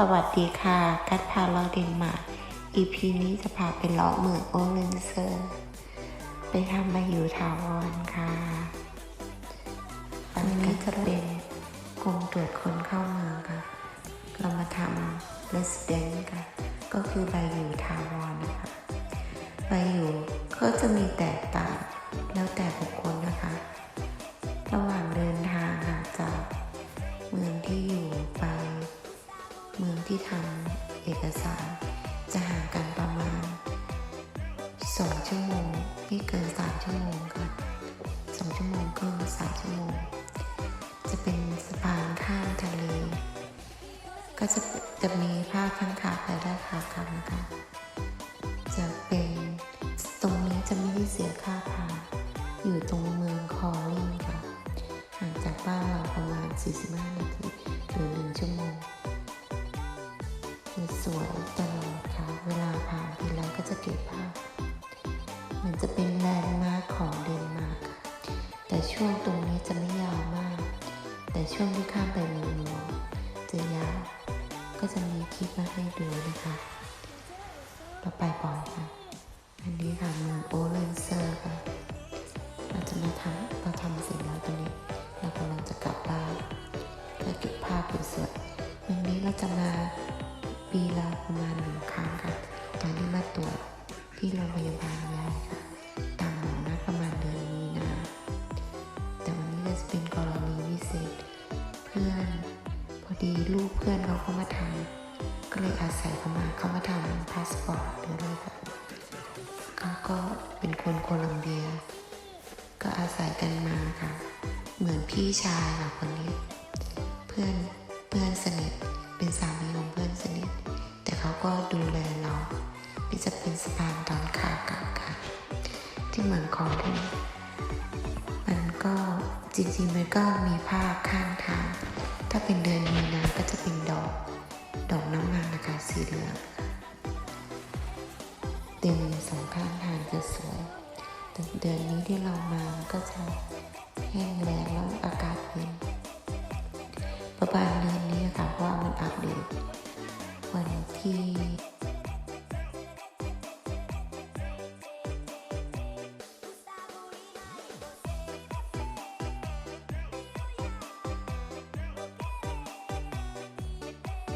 สวัสดีค่ะ กัดพาเราเดนมาร์ก EP นี้จะพาไปเลาะเมืองโอเลนเซอร์ ไปทำมาอยู่ถาวรค่ะ อันนี้จะเป็นกรมตรวจคนเข้าเมืองค่ะ เรามาทำ resident ค่ะ ก็คือใบอยู่ถาวรนะคะใบอยู่ก็จะมีแตกต่างแล้วแต่บุคคลนะคะ 2ชั่วโมงไม่เกิน3ชั่วโมงค่ะ2ชั่วโมงครึ่ง3ชั่วโมง จะเป็นสะพานข้ามทะเล ก็จะจะมีภาพข้างขาไปและขากลับนะคะจะเป็นตรงนี้จะไม่ได้เสียค่าผ่านอยู่ตรงเมืองคอลลิ่งค่ะห่างจากบ้านเราประมาณ 45 นาทีหรือ1ชั่วโมงสวยต จะเป็นแลนด์มาร์คของเดนมาร์กแต่ช่วงตรงนี้จะไม่ยาวมาก แต่ช่วงที่ข้ามไปเมืองหลวงจะยาวก็จะมีคลิปมาให้ดูนะคะเราไปบ่อยค่ะ อันนี้ค่ะเมืองโอเลนเซอร์ค่ะเราจะมาทำเราทำเสร็จแล้วตอนนี้ เรากำลังจะกลับบ้านเพื่เก็บภาพสวยๆเมืองนี้เราจะมาปีละประมาณหนึ่งครั้งค่ะ ตอนนี้มาตรวจที่โรงพยาบาลใหญ่ค่ะ พื่อนพอดีลูกเพื่อนเขาเข้ามาทำก็เลยอาศัยเขามาเขามาทำพาสปอร์ตด้วยค่ะเขาก็เป็นคนโคลัมเบีย ก็อาศัยกันมาค่ะ เหมือนพี่ชายค่ะคนนี้ เพื่อนเพื่อนสนิทเป็นสามีของเพื่อนสนิท แต่เขาก็ดูแลเรานี่จะเป็นสะพานตอนขากลับค่ะที่เหมือนของที่มัน จริงๆมันก็มีภาพข้างทาง ถ้าเป็นเดือนมีนาก็จะเป็นดอก ดอกน้ำมันนะคะสีเหลืองค่ะเต็มสองข้างทางจะสวยแต่เดือนนี้ที่เรามาก็จะแห้งแล้งแล้วอากาศเย็นประมาณเดือนนี้ค่ะเพราะว่ามันอัปเดตวันที่